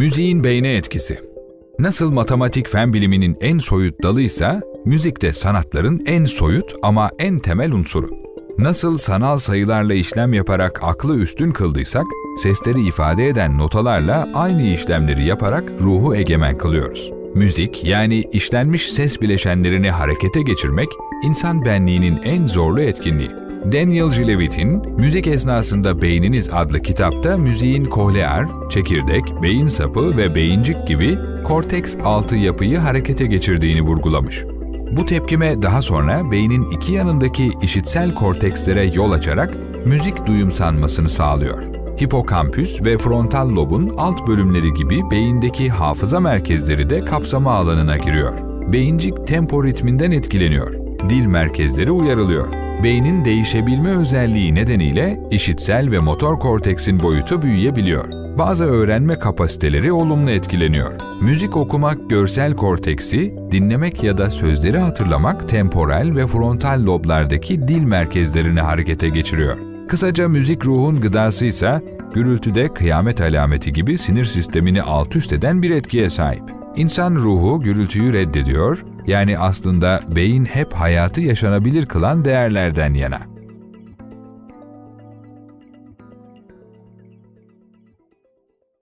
Müziğin beyne etkisi. Nasıl matematik fen biliminin en soyut dalıysa, müzik de sanatların en soyut ama en temel unsuru. Nasıl sanal sayılarla işlem yaparak aklı üstün kıldıysak, sesleri ifade eden notalarla aynı işlemleri yaparak ruhu egemen kılıyoruz. Müzik yani işlenmiş ses bileşenlerini harekete geçirmek, insan benliğinin en zorlu etkinliği. Daniel Gilevit'in Müzik Esnasında Beyniniz adlı kitapta müziğin kohlear, çekirdek, beyin sapı ve beyincik gibi korteks altı yapıyı harekete geçirdiğini vurgulamış. Bu tepkime daha sonra beynin iki yanındaki işitsel kortekslere yol açarak müzik duyumsanmasını sağlıyor. Hipokampüs ve frontal lobun alt bölümleri gibi beyindeki hafıza merkezleri de kapsama alanına giriyor. Beyincik tempo ritminden etkileniyor. Dil merkezleri uyarılıyor. Beynin değişebilme özelliği nedeniyle işitsel ve motor korteksin boyutu büyüyebiliyor. Bazı öğrenme kapasiteleri olumlu etkileniyor. Müzik okumak görsel korteksi, dinlemek ya da sözleri hatırlamak temporal ve frontal loblardaki dil merkezlerini harekete geçiriyor. Kısaca müzik ruhun gıdasıysa, gürültüde kıyamet alameti gibi sinir sistemini alt üst eden bir etkiye sahip. İnsan ruhu gürültüyü reddediyor, yani aslında beyin hep hayatı yaşanabilir kılan değerlerden yana.